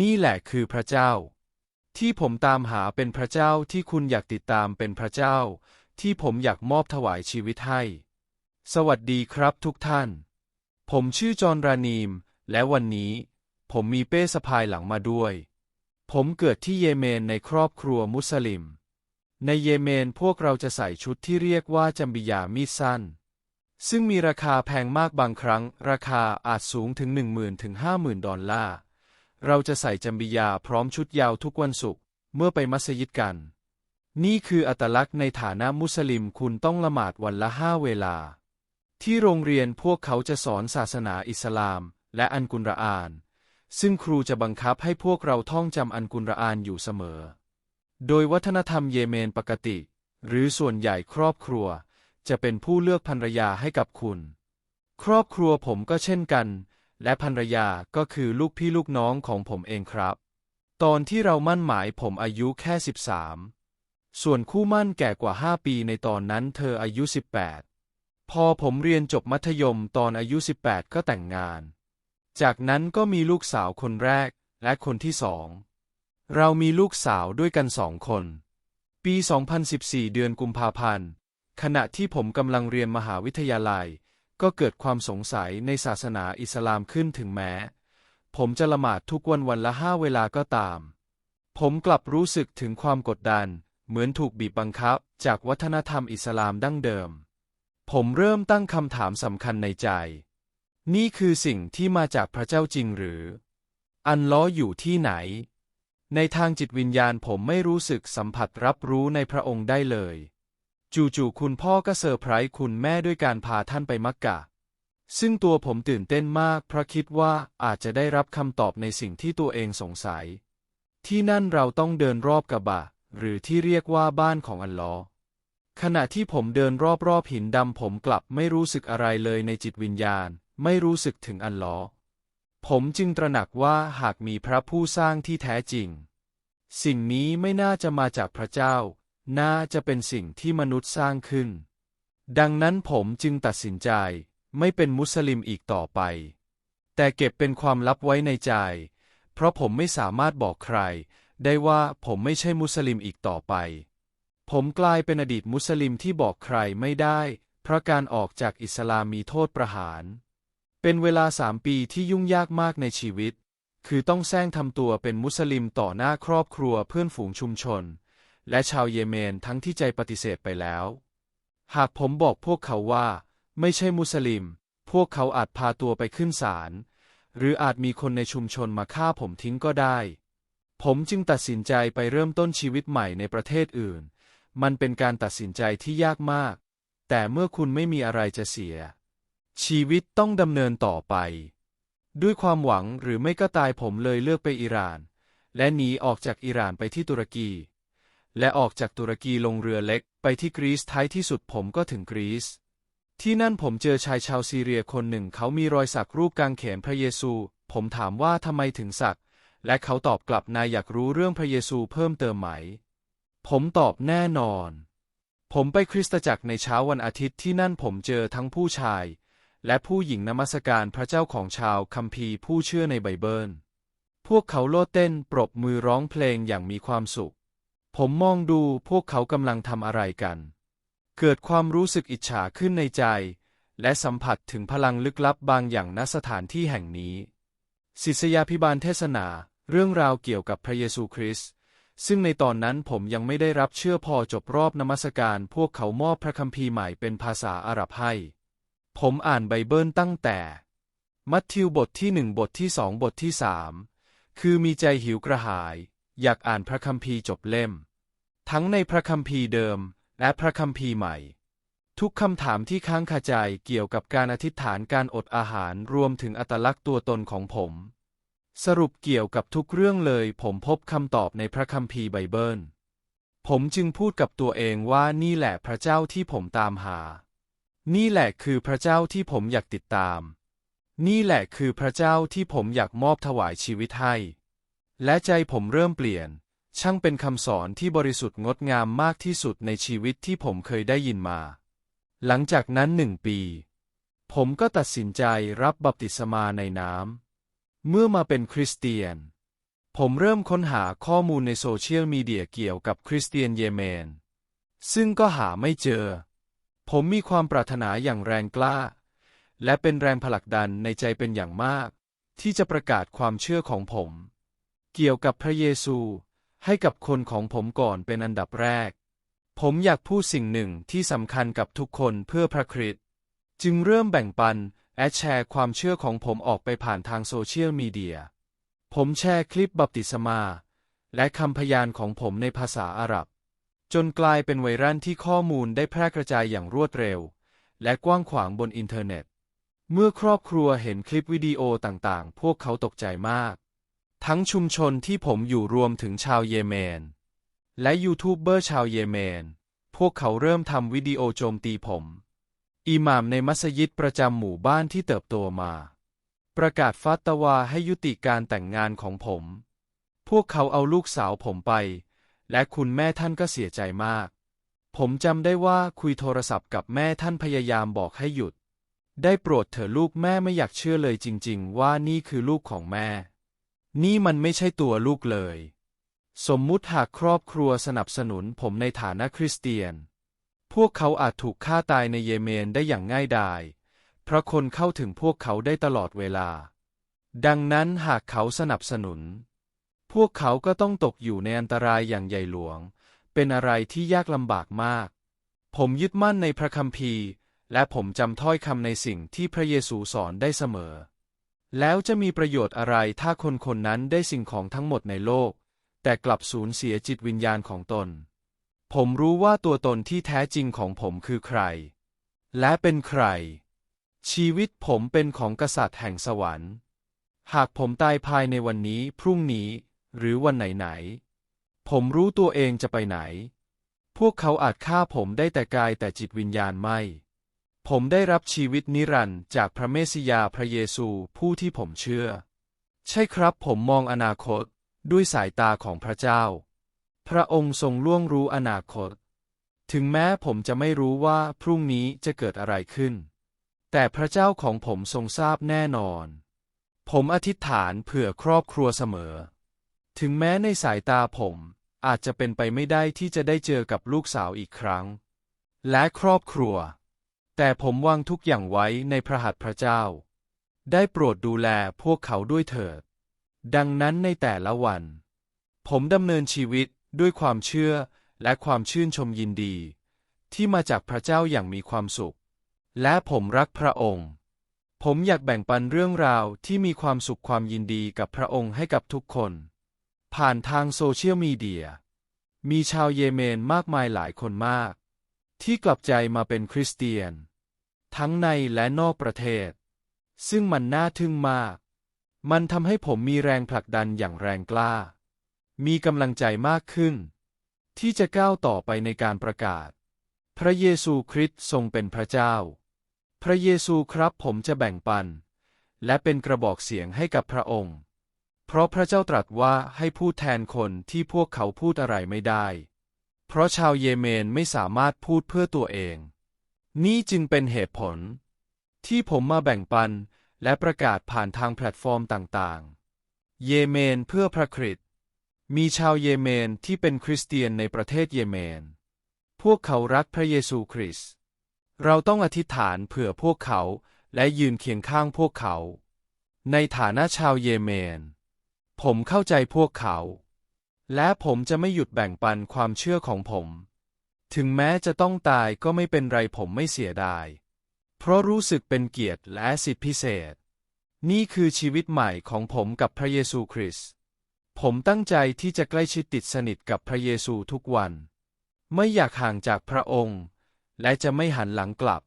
นี่แหละคือพระเจ้า ที่ผมตามหาเป็นพระเจ้าที่คุณอยากติดตามเป็นพระเจ้า ที่ผมอยากมอบถวายชีวิตให้ สวัสดีครับทุกท่าน ผมชื่อจอห์นรานีม และวันนี้ผมมีเป้สะพายหลังมาด้วย ผมเกิดที่เยเมนในครอบครัวมุสลิม ในเยเมนพวกเราจะใส่ชุดที่เรียกว่าจัมบิยามีดสั้น ซึ่งมีราคาแพงมากบางครั้ง ราคาอาจสูงถึง 10,000ถึง50,000 ดอลลาร์ เราจะใส่จัมบิยาพร้อมชุดยาวทุกวันศุกร์เมื่อไปมัสยิดกัน นี่คืออัตลักษณ์ในฐานะมุสลิมคุณต้องละหมาดวันละห้าเวลา ที่โรงเรียนพวกเขาจะสอนศาสนาอิสลาม และอันกุรอาน ซึ่งครูจะบังคับให้พวกเราท่องจำอันกุรอานอยู่เสมอ โดยวัฒนธรรมเยเมนปกติ หรือส่วนใหญ่ครอบครัว จะเป็นผู้เลือกภรรยาให้กับคุณ ครอบครัวผมก็เช่นกัน และภรรยาก็คือลูกพี่ลูกน้องของผมเองครับ ตอนที่เรามั่นหมายผมอายุแค่ 13 ส่วนคู่มั่นแก่กว่า 5 ปีในตอนนั้นเธออายุ 18 พอผมเรียนจบมัธยมตอนอายุ 18 ก็แต่งงาน จากนั้นก็มีลูกสาวคนแรกและคนที่สอง เรามีลูกสาวด้วยกันสองคน ปี 2014 เดือนกุมภาพันธ์ ขณะที่ผมกำลังเรียนมหาวิทยาลัย ก็เกิดความสงสัยในศาสนาอิสลามขึ้นถึงแม้ ผมจะละหมาดทุกวันวันละห้าเวลาก็ตาม ผมกลับรู้สึกถึงความกดดัน เหมือนถูกบีบบังคับ จากวัฒนธรรมอิสลามดั้งเดิม ผมเริ่มตั้งคำถามสำคัญในใจ นี่คือสิ่งที่มาจากพระเจ้าจริงหรือ อันล้ออยู่ที่ไหน ในทางจิตวิญญาณผมไม่รู้สึกสัมผัสรับรู้ในพระองค์ได้เลย จู่ๆคุณพ่อก็เซอร์ไพรส์คุณแม่ด้วยการพาท่านไปมักกะ ซึ่งตัวผมตื่นเต้นมากเพราะคิดว่าอาจจะได้รับคำตอบในสิ่งที่ตัวเองสงสัย ที่นั่นเราต้องเดินรอบกะบะ หรือที่เรียกว่าบ้านของอัลลอฮ์ขณะที่ผมเดินรอบๆหินดำผมกลับไม่รู้สึกอะไรเลยในจิตวิญญาณ ไม่รู้สึกถึงอัลลอฮ์ผมจึงตระหนักว่าหากมีพระผู้สร้างที่แท้จริง สิ่งนี้ไม่น่าจะมาจากพระเจ้า น่าจะเป็นสิ่งที่มนุษย์สร้างขึ้น ดังนั้นผมจึงตัดสินใจไม่เป็นมุสลิมอีกต่อไป แต่เก็บเป็นความลับไว้ในใจ เพราะผมไม่สามารถบอกใคร ได้ว่าผมไม่ใช่มุสลิมอีกต่อไป ผมกลายเป็นอดีตมุสลิมที่บอกใครไม่ได้ เพราะการออกจากอิสลามมีโทษประหาร เป็นเวลาสามปีที่ยุ่งยากมากในชีวิต คือต้องแซงทำตัวเป็นมุสลิมต่อหน้าครอบครัวเพื่อนฝูงชุมชน และชาวเยเมนทั้งที่ใจปฏิเสธไปแล้ว หากผมบอกพวกเขาว่า ไม่ใช่มุสลิม พวกเขาอาจพาตัวไปขึ้นศาลหรืออาจมีคนในชุมชนมาฆ่าผมทิ้งก็ได้ ผมจึงตัดสินใจไปเริ่มต้นชีวิตใหม่ในประเทศอื่น มันเป็นการตัดสินใจที่ยากมาก แต่เมื่อคุณไม่มีอะไรจะเสีย ชีวิตต้องดำเนินต่อไป ด้วยความหวังหรือไม่ก็ตายผมเลยเลือกไปอิหร่าน และหนีออกจากอิหร่านไปที่ตุรกี และออกจากตุรกีลงเรือเล็ก ไปที่กรีซท้ายที่สุดผมก็ถึงกรีซ ที่นั่นผมเจอชายชาวซีเรียคนหนึ่งเขามีรอยสักรูปกางเขนพระเยซู ผมถามว่าทำไมถึงสัก และเขาตอบกลับนายอยากรู้เรื่องพระเยซูเพิ่มเติมไหม ผมตอบแน่นอน ผมไปคริสตจักรในเช้าวันอาทิตย์ที่นั่นผมเจอทั้งผู้ชาย และผู้หญิงนมัสการพระเจ้าของชาวคัมภีร์ผู้เชื่อในไบเบิล พวกเขาโลดเต้นปรบมือร้องเพลงอย่างมีความสุข ผมมองดูพวกเขากำลังทำอะไรกัน เกิดความรู้สึกอิจฉาขึ้นในใจ และสัมผัสถึงพลังลึกลับบางอย่างณสถานที่แห่งนี้ ศิษยาพิบาลเทศนา เรื่องราวเกี่ยวกับพระเยซูคริสต์ซึ่งในตอนนั้นผมยังไม่ได้รับเชื่อพอจบรอบนมัสการ พวกเขามอบพระคัมภีร์ใหม่เป็นภาษาอาหรับให้ ผมอ่านไบเบิลตั้งแต่ มัทธิวบทที่หนึ่งบทที่สองบทที่สามคือมีใจหิวกระหาย อยากอ่านพระคัมภีร์จบเล่ม ทั้งในพระคัมภีร์เดิม และพระคัมภีร์ใหม่ ทุกคำถามที่ค้างคาใจเกี่ยวกับการอธิษฐานการอดอาหารรวมถึงอัตลักษณ์ตัวตนของผม สรุปเกี่ยวกับทุกเรื่องเลย ผมพบคำตอบในพระคัมภีร์ไบเบิล ผมจึงพูดกับตัวเองว่านี่แหละพระเจ้าที่ผมตามหา นี่แหละคือพระเจ้าที่ผมอยากติดตาม นี่แหละคือพระเจ้าที่ผมอยากมอบถวายชีวิตให้ และใจผมเริ่มเปลี่ยน ช่างเป็นคำสอนที่บริสุทธิ์งดงามมากที่สุดในชีวิตที่ผมเคยได้ยินมา หลังจากนั้นหนึ่งปี ผมก็ตัดสินใจรับบัพติศมาในน้ำ เมื่อมาเป็นคริสเตียน ผมเริ่มค้นหาข้อมูลในโซเชียลมีเดียเกี่ยวกับคริสเตียนเยเมน ซึ่งก็หาไม่เจอ ผมมีความปรารถนาอย่างแรงกล้า และเป็นแรงผลักดันในใจเป็นอย่างมาก ที่จะประกาศความเชื่อของผม เกี่ยวกับพระเยซู ให้กับคนของผมก่อนเป็นอันดับแรก ผมอยากพูดสิ่งหนึ่งที่สำคัญกับทุกคนเพื่อพระคริสต์จึงเริ่มแบ่งปันและแชร์ความเชื่อของผมออกไปผ่านทางโซเชียลมีเดีย ผมแชร์คลิปบัพติศมา และคำพยานของผมในภาษาอาหรับ จนกลายเป็นไวรัลที่ข้อมูลได้แพร่กระจายอย่างรวดเร็ว และกว้างขวางบนอินเทอร์เน็ต เมื่อครอบครัวเห็นคลิปวิดีโอต่างๆ พวกเขาตกใจมาก ทั้งชุมชนที่ผมอยู่รวมถึงชาวเยเมน และยูทูบเบอร์ชาวเยเมน พวกเขาเริ่มทำวิดีโอโจมตีผม อิหม่ามในมัสยิดประจำหมู่บ้านที่เติบโตมา ประกาศฟัตวาให้ยุติการแต่งงานของผม พวกเขาเอาลูกสาวผมไป และคุณแม่ท่านก็เสียใจมาก ผมจำได้ว่าคุยโทรศัพท์กับแม่ท่านพยายามบอกให้หยุด ได้โปรดเถอะลูกแม่ไม่อยากเชื่อเลยจริง ๆ ว่านี่คือลูกของแม่ นี่มันไม่ใช่ตัวลูกเลย สมมุติหากครอบครัวสนับสนุนผมในฐานะคริสเตียน พวกเขาอาจถูกฆ่าตายในเยเมนได้อย่างง่ายดายเพราะคนเข้าถึงพวกเขาได้ตลอดเวลา ดังนั้นหากเขาสนับสนุน พวกเขาก็ต้องตกอยู่ในอันตรายอย่างใหญ่หลวง เป็นอะไรที่ยากลำบากมาก ผมยึดมั่นในพระคัมภีร์ และผมจำถ้อยคำในสิ่งที่พระเยซูสอนได้เสมอ แล้วจะมีประโยชน์อะไรถ้าคนคนนั้นได้สิ่งของทั้งหมดในโลก แต่กลับสูญเสียจิตวิญญาณของตน ผมรู้ว่าตัวตนที่แท้จริงของผมคือใคร และเป็นใคร ชีวิตผมเป็นของกษัตริย์แห่งสวรรค์ หากผมตายภายในวันนี้พรุ่งนี้ หรือวันไหนๆผมรู้ตัวเองจะไปไหน พวกเขาอาจฆ่าผมได้แต่กายแต่จิตวิญญาณไม่ ผมได้รับชีวิตนิรันดร์จากพระเมสสิยาพระเยซูผู้ที่ผมเชื่อ ใช่ครับผมมองอนาคตด้วยสายตาของพระเจ้า พระองค์ทรงล่วงรู้อนาคต ถึงแม้ผมจะไม่รู้ว่าพรุ่งนี้จะเกิดอะไรขึ้น แต่พระเจ้าของผมทรงทราบแน่นอน ผมอธิษฐานเผื่อครอบครัวเสมอ ถึงแม้ในสายตาผมอาจจะเป็นไปไม่ได้ที่จะได้เจอกับลูกสาวอีกครั้ง และครอบครัว แต่ผมวางทุกอย่างไว้ในพระหัตถ์พระเจ้า ได้โปรดดูแลพวกเขาด้วยเถิด ดังนั้นในแต่ละวัน ผมดำเนินชีวิตด้วยความเชื่อและความชื่นชมยินดี ที่มาจากพระเจ้าอย่างมีความสุข และผมรักพระองค์ ผมอยากแบ่งปันเรื่องราวที่มีความสุขความยินดีกับพระองค์ให้กับทุกคน ผ่านทางโซเชียลมีเดีย มีชาวเยเมนมากมายหลายคนมาก ที่กลับใจมาเป็นคริสเตียน ทั้งในและนอกประเทศ ซึ่งมันน่าทึ่งมาก มันทำให้ผมมีแรงผลักดันอย่างแรงกล้า มีกำลังใจมากขึ้น ที่จะก้าวต่อไปในการประกาศ พระเยซูคริสต์ทรงเป็นพระเจ้า พระเยซูครับผมจะแบ่งปัน และเป็นกระบอกเสียงให้กับพระองค์ เพราะพระเจ้าตรัสว่าให้พูดแทนคนที่พวกเขาพูดอะไรไม่ได้ เพราะชาวเยเมนไม่สามารถพูดเพื่อตัวเอง นี่จึงเป็นเหตุผล ที่ผมมาแบ่งปันและประกาศผ่านทางแพลตฟอร์มต่างๆ เยเมนเพื่อพระคริสต์มีชาวเยเมนที่เป็นคริสเตียนในประเทศเยเมน พวกเขารักพระเยซูคริสต์ เราต้องอธิษฐานเผื่อพวกเขาและยืนเคียงข้างพวกเขา ในฐานะชาวเยเมน ผมเข้าใจพวกเขา และผมจะไม่หยุดแบ่งปันความเชื่อของผม ถึงแม้จะต้องตายก็ไม่เป็นไรผมไม่เสียดาย เพราะรู้สึกเป็นเกียรติและสิทธิพิเศษ นี่คือชีวิตใหม่ของผมกับพระเยซูคริสต์ ผมตั้งใจที่จะใกล้ชิดติดสนิทกับพระเยซูทุกวัน ไม่อยากห่างจากพระองค์ และจะไม่หันหลังกลับ